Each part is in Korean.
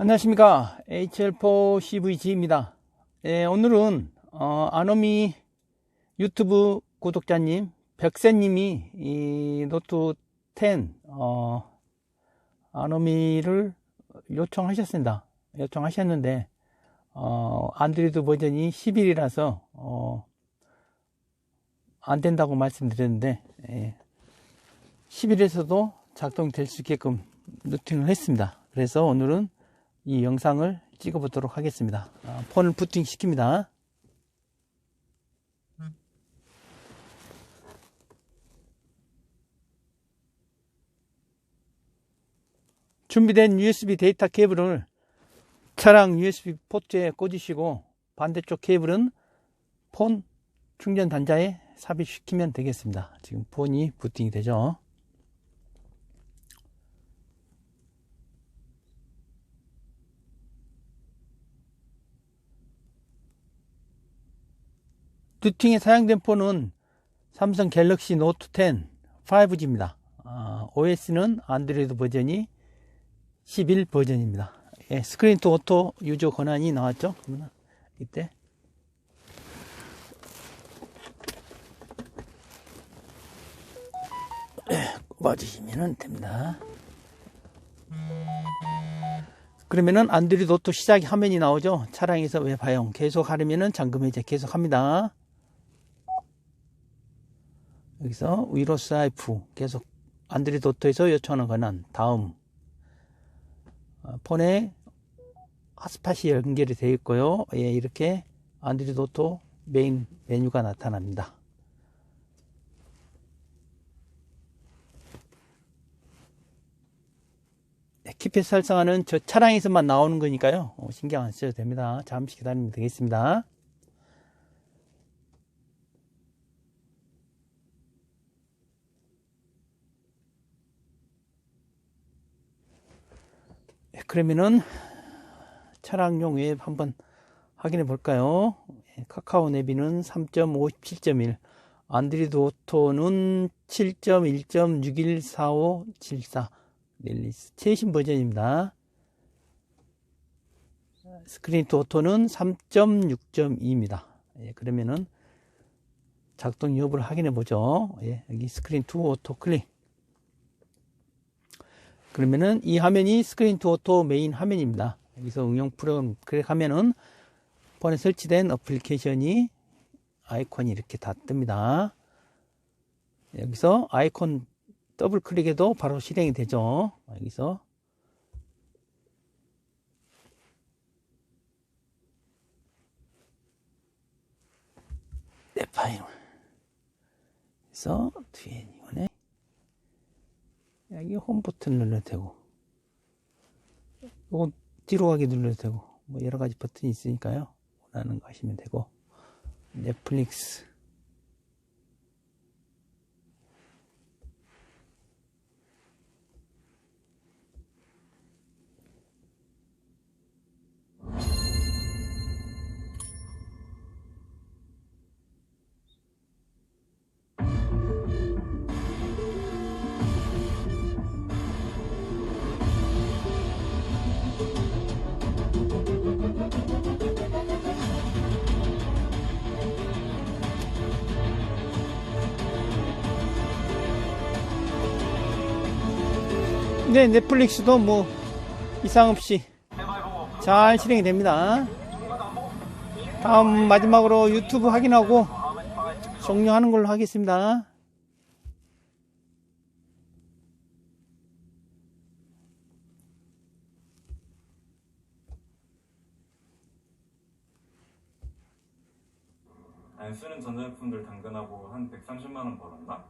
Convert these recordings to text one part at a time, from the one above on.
안녕하십니까. HL4CVG입니다. 예, 오늘은, 어, 아노미 유튜브 구독자님, 백세님이 이 노트 10, 어, 아노미를 요청하셨습니다. 요청하셨는데, 어, 안드로이드 버전이 11이라서, 어, 안 된다고 말씀드렸는데, 예, 11에서도 작동될 수 있게끔 루팅을 했습니다. 그래서 오늘은 이 영상을 찍어 보도록 하겠습니다. 아, 폰을 부팅 시킵니다. 준비된 USB 데이터 케이블을 차량 USB 포트에 꽂으시고 반대쪽 케이블은 폰 충전 단자에 삽입시키면 되겠습니다. 지금 폰이 부팅이 되죠. 루팅에 사용된 폰은 삼성 갤럭시 노트 10 5G입니다. 아, OS는 안드로이드 버전이 11 버전입니다. 예, 스크린 투 오토 유저 권한이 나왔죠? 그러면 이때 꼽아주시면 됩니다. 그러면은 안드로이드 오토 시작 화면이 나오죠? 차량에서 웹화용 계속 하려면은 잠금 해제 계속 합니다. 여기서 위로 스와이프 계속 안드로이드 오토에서 요청하는 권한 다음 어, 폰에 핫스팟이 연결이 되어 있고요. 예, 이렇게 오토 메인 메뉴가 나타납니다. 네, 키패스 활성화는 저 차량에서만 나오는 거니까요. 어, 신경 안 쓰셔도 됩니다. 잠시 기다리면 되겠습니다. 그러면은 차량용 웹 한번 확인해 볼까요? 예, 카카오 내비는 3.57.1, 안드로이드 오토는 7.1.614574 릴리스 최신 버전입니다. 스크린 투 오토는 3.6.2입니다. 예, 그러면은 작동 여부를 확인해 보죠. 예, 여기 스크린 투 오토 클릭. 그러면은 이 화면이 스크린 투 오토 메인 화면입니다. 여기서 응용 프로그램 클릭 하면은 폰에 설치된 어플리케이션이 아이콘이 이렇게 다 뜹니다. 여기서 아이콘 더블 클릭해도 바로 실행이 되죠. 여기서 내 파일 그래서 뒤에 이거네 여기 홈 버튼 눌러도 되고 이건 뒤로 가기 눌러도 되고 뭐 여러 가지 버튼이 있으니까요. 원하는 거 하시면 되고 넷플릭스 네, 넷플릭스도 뭐 이상 없이 잘 실행이 됩니다. 다음 마지막으로 유튜브 확인하고 종료하는 걸로 하겠습니다. 안 쓰는 전자제품들 당근하고 한 130만 원 벌었나?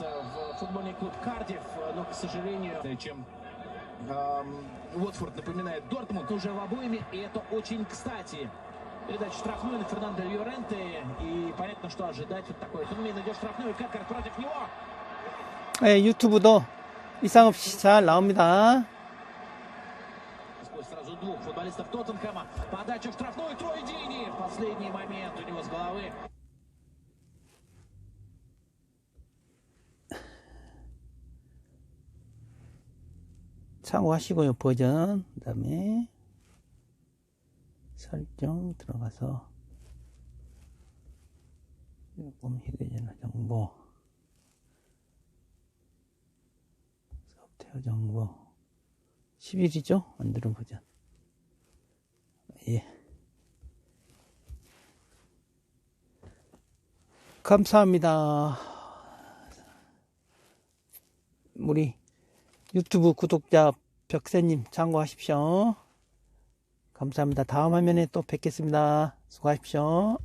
перебраться в футбольный клуб Кардив, но, к сожалению, чем эм, Уотфорд напоминает Дортмунд уже в обоими, и это очень кстати. Передача штрафную на Фернандо Llorente, и понятно, что ожидать вот такой. Тунмин идет штрафную, Кекард против него. 네, 유튜브도 이상 없이 잘 나옵니다. Сквозь сразу двух футболистов Тоттенхэма. Подача в штрафную, Трой Дини. Последний последний момент у него с головы. 참고하시고요, 버전. 그 다음에 설정 들어가서 조금 휴대전화 정보 소프트웨어 정보 11이죠? 만드는 버전. 예. 감사합니다. 우리 유튜브 구독자 벽세님 참고하십시오. 감사합니다. 다음 화면에 또 뵙겠습니다. 수고하십시오.